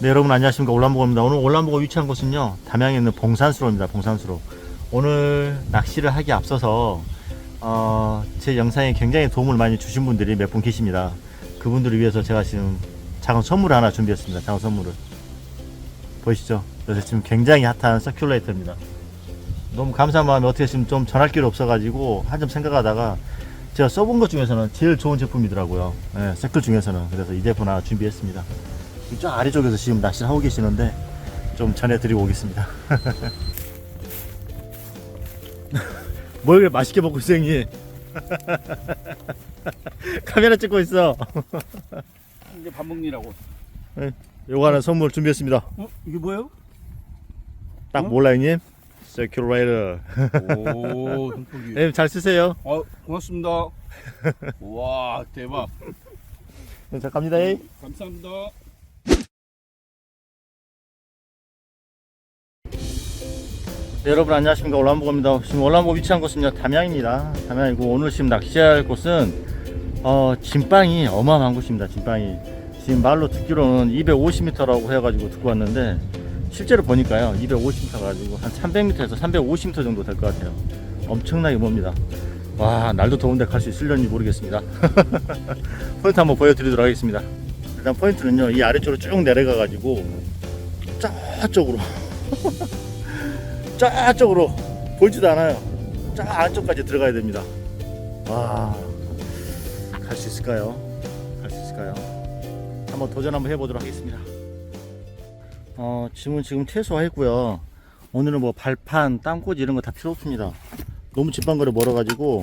네 여러분 안녕하십니까. 올란보고입니다. 오늘 올란보고 위치한 곳은요 담양에 있는 봉산수로입니다. 봉산수로. 오늘 낚시를 하기 앞서서 어, 제 영상에 굉장히 도움을 많이 주신 분들이 몇 분 계십니다. 그분들을 위해서 제가 지금 작은 선물을 하나 준비했습니다. 작은 선물을. 보이시죠? 그래서 지금 굉장히 핫한 서큘레이터입니다. 너무 감사한 마음에 어떻게 지금 좀 전할 길이 없어가지고 한참 생각하다가 제가 써본 것 중에서는 제일 좋은 제품이더라고요. 네, 서큘 중에서는. 그래서 이 제품 하나 준비했습니다 저 아래쪽에서 지금 낚시를 하고 계시는데 좀 전해드리고 오겠습니다. 뭘 그렇게 맛있게 먹고 있어 형님? 카메라 찍고 있어. 이제 밥 먹느라고. 요거 하나 선물 준비했습니다. 어? 이게 뭐예요? 딱 어? 몰라 형님? 서큘레이터. 오, 돈포기. 형님 잘 쓰세요. 어, 고맙습니다. 와, 대박. 네, 자 갑니다. 잉. 감사합니다. 네, 여러분 안녕하십니까 올란보고입니다. 지금 올란보 위치한 곳은요 담양입니다. 담양이고 오늘 지금 낚시할 곳은 어, 진빵이 어마어마한 곳입니다. 진빵이 지금 말로 듣기로는 250m라고 해가지고 듣고 왔는데 실제로 보니까요 250m 가지고 한 300m에서 350m 정도 될 것 같아요. 엄청나게 멉니다. 와 날도 더운데 갈 수 있을런지 모르겠습니다. 포인트 한번 보여드리도록 하겠습니다. 일단 포인트는요 이 아래쪽으로 쭉 내려가 가지고 저쪽으로 저쪽으로 보이지도 않아요. 저 안쪽까지 들어가야 됩니다. 와, 갈 수 있을까요? 갈 수 있을까요? 한번 도전 한번 해보도록 하겠습니다. 어, 짐은 지금 퇴소했고요. 오늘은 뭐 발판, 땅꽂이 이런 거 다 필요 없습니다. 너무 집방거리 멀어가지고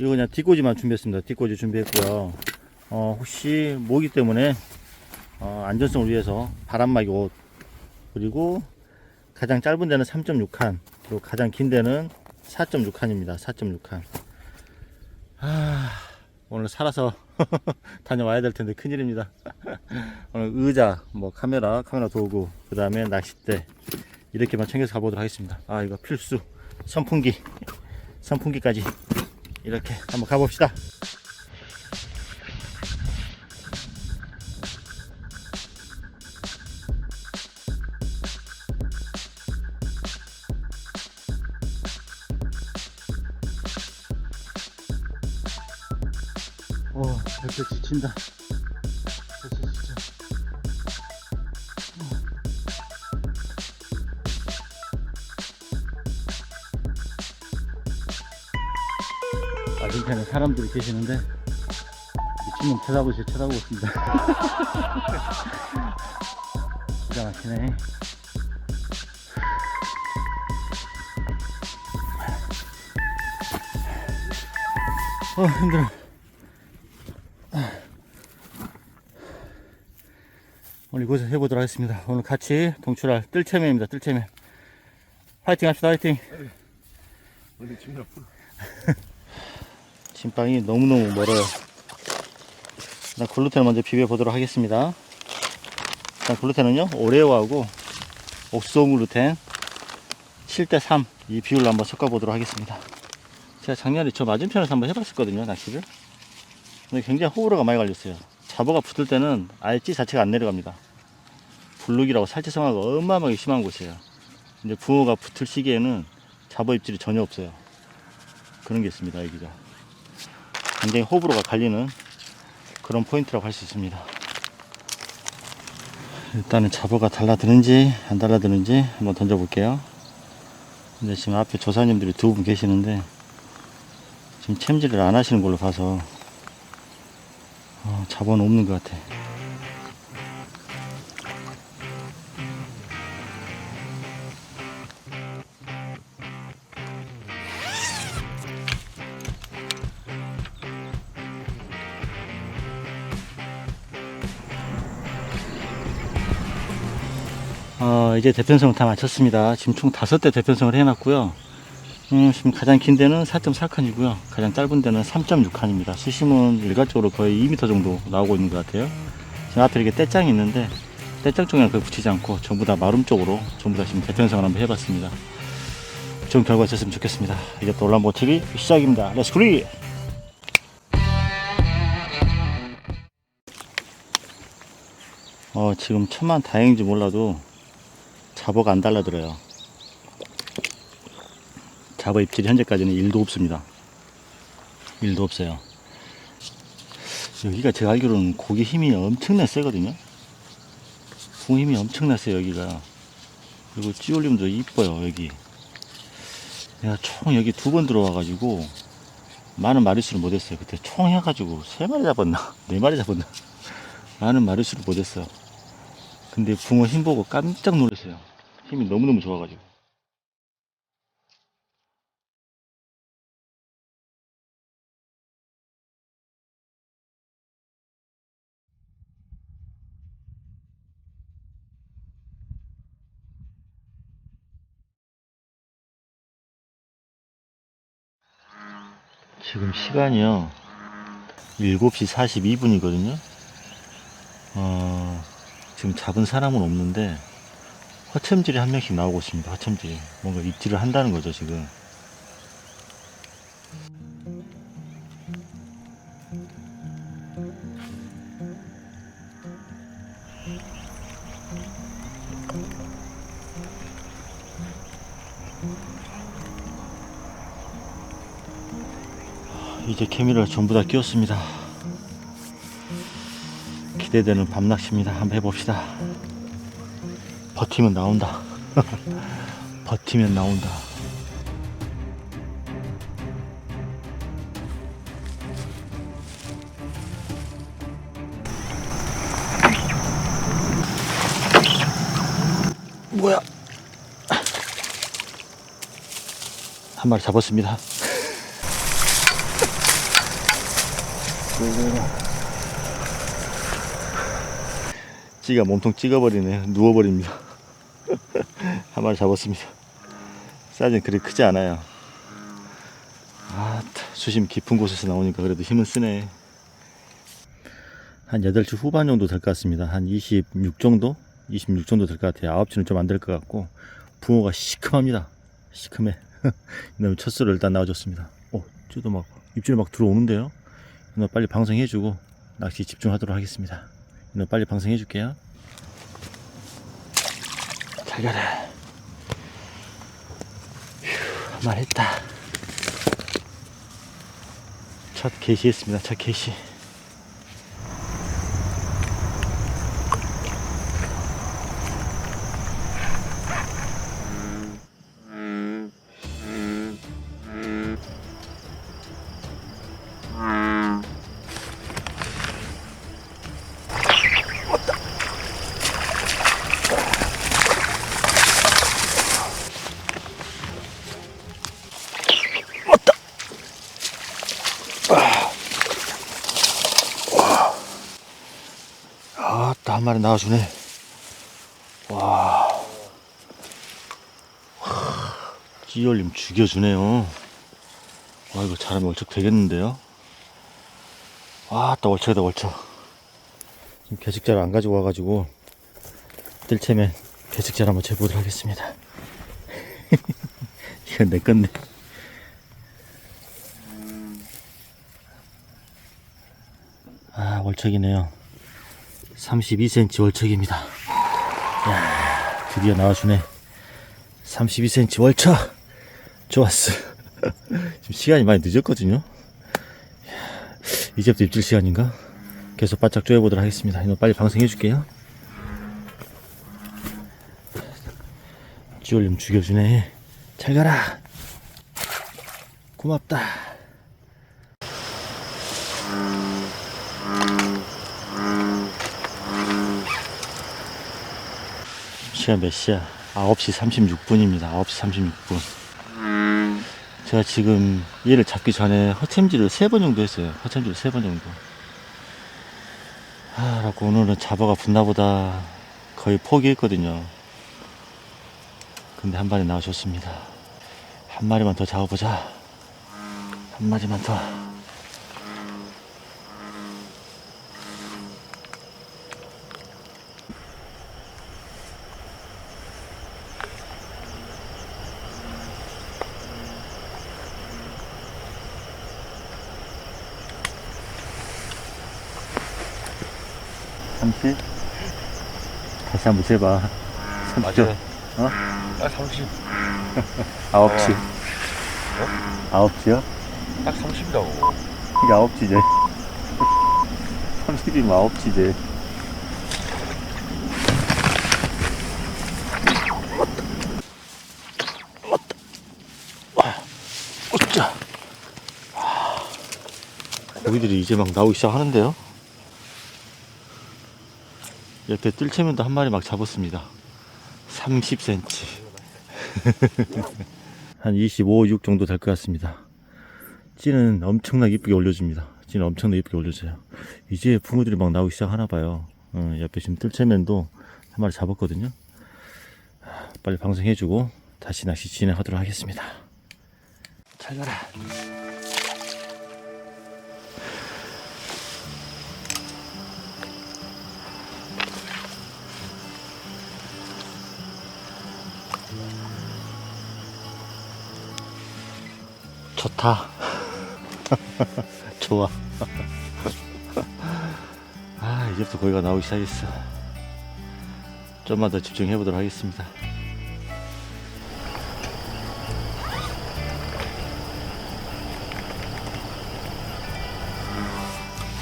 이거 그냥 뒷꽂이만 준비했습니다. 뒷꽂이 준비했고요. 어, 혹시 모기 때문에 어, 안전성을 위해서 바람막이 옷 그리고 가장 짧은 데는 3.6칸, 그리고 가장 긴 데는 4.6칸입니다. 4.6칸. 아, 오늘 살아서 다녀와야 될 텐데 큰일입니다. 오늘 의자, 뭐 카메라, 카메라 도구, 그 다음에 낚싯대 이렇게만 챙겨서 가보도록 하겠습니다. 아, 이거 필수 선풍기, 선풍기까지 이렇게 한번 가봅시다. 지친다. 벌써 지쳐. 맞은편에 사람들이 계시는데 미친놈 쳐다보시 쳐다보고 있습니다. 기가 막히네. 어 힘들어. 오늘 이곳에서 해보도록 하겠습니다. 오늘 같이 동출할 뜰채매입니다. 뜰채매. 화이팅 합시다. 화이팅. 원래 지금 앞으로. 진빵이 너무너무 멀어요. 일단 글루텐을 먼저 비벼 보도록 하겠습니다. 일단 글루텐은요, 오레오하고 옥수수 글루텐 7대3 이 비율로 한번 섞어 보도록 하겠습니다. 제가 작년에 저 맞은편에서 한번 해봤었거든요, 낚시를. 근데 굉장히 호불호가 많이 갈렸어요. 잡어가 붙을 때는 찌 자체가 안 내려갑니다. 블룩이라고 살치성화가 어마어마하게 심한 곳이에요. 이제 붕어가 붙을 시기에는 잡어 입질이 전혀 없어요. 그런 게 있습니다, 여기가. 굉장히 호불호가 갈리는 그런 포인트라고 할 수 있습니다. 일단은 잡어가 달라드는지 안 달라드는지 한번 던져볼게요. 근데 지금 앞에 조사님들이 두 분 계시는데 지금 챔질을 안 하시는 걸로 봐서 어, 잡어는 없는 것 같아. 어, 이제 대편성을 다 마쳤습니다. 지금 총 다섯 대 대편성을 해놨고요. 음, 지금 가장 긴 데는 4.4칸이고요. 가장 짧은 데는 3.6칸입니다. 수심은 일괄적으로 거의 2m 정도 나오고 있는 것 같아요. 지금 앞에 이렇게 떼짱이 있는데 떼짱 쪽에는 거의 붙이지 않고 전부 다 마름 쪽으로 전부 다 지금 대편성을 한번 해봤습니다. 좋은 결과 있었으면 좋겠습니다. 이제부터 올란보 TV 시작입니다. 렛츠 그리! 어, 지금 천만 다행인지 몰라도 잡어가 안 달라들어요. 잡어 입질이 현재까지는 1도 없습니다. 1도 없어요. 여기가 제가 알기로는 고기 힘이 엄청나 세거든요. 붕 힘이 엄청나 세요, 여기가. 그리고 찌올림도 이뻐요, 여기. 내가 총 여기 두 번 들어와가지고 많은 마리수를 못했어요. 그때 총 해가지고 세 마리 잡았나? 네 마리 잡았나? 많은 마리수를 못했어요. 근데 붕어 힘 보고 깜짝 놀랐어요. 힘이 너무너무 좋아가지고. 지금 시간이요. 7시 42분이거든요. 어, 지금 잡은 사람은 없는데, 허첨질이 한 명씩 나오고 있습니다. 허첨질. 뭔가 입질을 한다는 거죠, 지금. 이제 케미를 전부 다 끼웠습니다. 기대되는 밤낚시입니다. 한번 해봅시다. 버티면 나온다. 버티면 나온다. 뭐야? 한 마리 잡았습니다. 찌가 몸통 찍어버리네. 누워버립니다. 한 마리 잡았습니다. 사이즈는 그리 크지 않아요. 아, 수심 깊은 곳에서 나오니까 그래도 힘은 쓰네. 한 8시 후반 정도 될 것 같습니다. 한 26 정도? 26 정도 될 것 같아요. 9시는 좀 안 될 것 같고, 붕어가 시큼합니다. 시큼해. 이놈의 첫 수를 일단 나와줬습니다. 어, 쟤도 막, 입질이 막 들어오는데요? 이놈 빨리 방송해주고, 낚시 집중하도록 하겠습니다. 이놈 빨리 방송해줄게요. 잘 가라. 휴, 한 마리 했다. 첫 개시했습니다. 첫 개시. 한 마리 나와주네. 와. 찌올림 죽여주네요. 와 이거 잘하면 월척 되겠는데요? 아따 월척이다 월척. 지금 개식자를 안 가지고 와가지고 뜰채면 개식자를 한번 재보도록 하겠습니다. 이건 내 건데. 아 월척이네요 32cm 월척입니다. 야, 드디어 나와주네. 32cm 월척! 좋았어. 지금 시간이 많이 늦었거든요. 야, 이제부터 입질 시간인가? 계속 바짝 쪼여보도록 하겠습니다. 이거 빨리 방송해줄게요. 찌올림 죽여주네. 잘 가라! 고맙다. 시간 몇 시야? 9시 36분입니다. 9시 36분. 제가 지금 얘를 잡기 전에 허챔질을 세 번 정도 했어요. 허챔질 세번 정도. 아, 라고 오늘은 잡아가 붙나 보다 거의 포기했거든요. 근데 한 마리 나와줬습니다. 한 마리만 더 잡아보자. 한 마리만 더. 삼십 다시 한번 재봐. 맞아요. 어? 딱 30. 아홉치. 아홉치요? 딱 30이라고. 이게 아홉치제. 30이면 아홉치제. 어짜. 고기들이 이제 막 나오기 시작하는데요. 옆에 뜰채면도 한 마리 막 잡았습니다. 30cm. 한 25, 6 정도 될 것 같습니다. 찌는 엄청나게 이쁘게 올려줍니다. 찌는 엄청나게 이쁘게 올려줘요. 이제 붕어들이 막 나오기 시작하나 봐요. 어, 옆에 지금 뜰채면도 한 마리 잡았거든요. 하, 빨리 방송해주고 다시 낚시 진행하도록 하겠습니다. 잘 가라. 좋다. 좋아. 아, 이제부터 거기가 나오기 시작했어. 좀만 더 집중해 보도록 하겠습니다.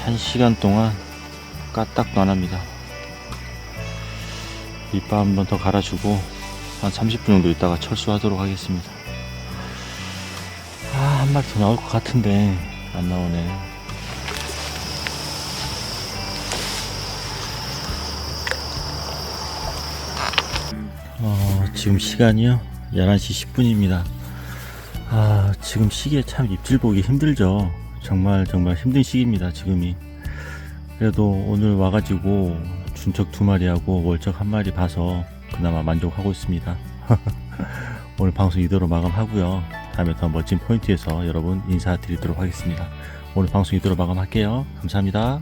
한 시간 동안 까딱도 안 합니다. 밑밥 한번 더 갈아주고 한 30분 정도 있다가 철수하도록 하겠습니다. 아, 한 마리 더 나올 것 같은데 안 나오네. 어, 지금 시간이요? 11시 10분입니다. 아, 지금 시기에 참 입질 보기 힘들죠. 정말 정말 힘든 시기입니다, 지금이. 그래도 오늘 와가지고 준척 두 마리하고 월척 한 마리 봐서 그나마 만족하고 있습니다. 오늘 방송 이대로 마감하고요. 다음에 더 멋진 포인트에서 여러분 인사드리도록 하겠습니다. 오늘 방송 이대로 마감할게요. 감사합니다.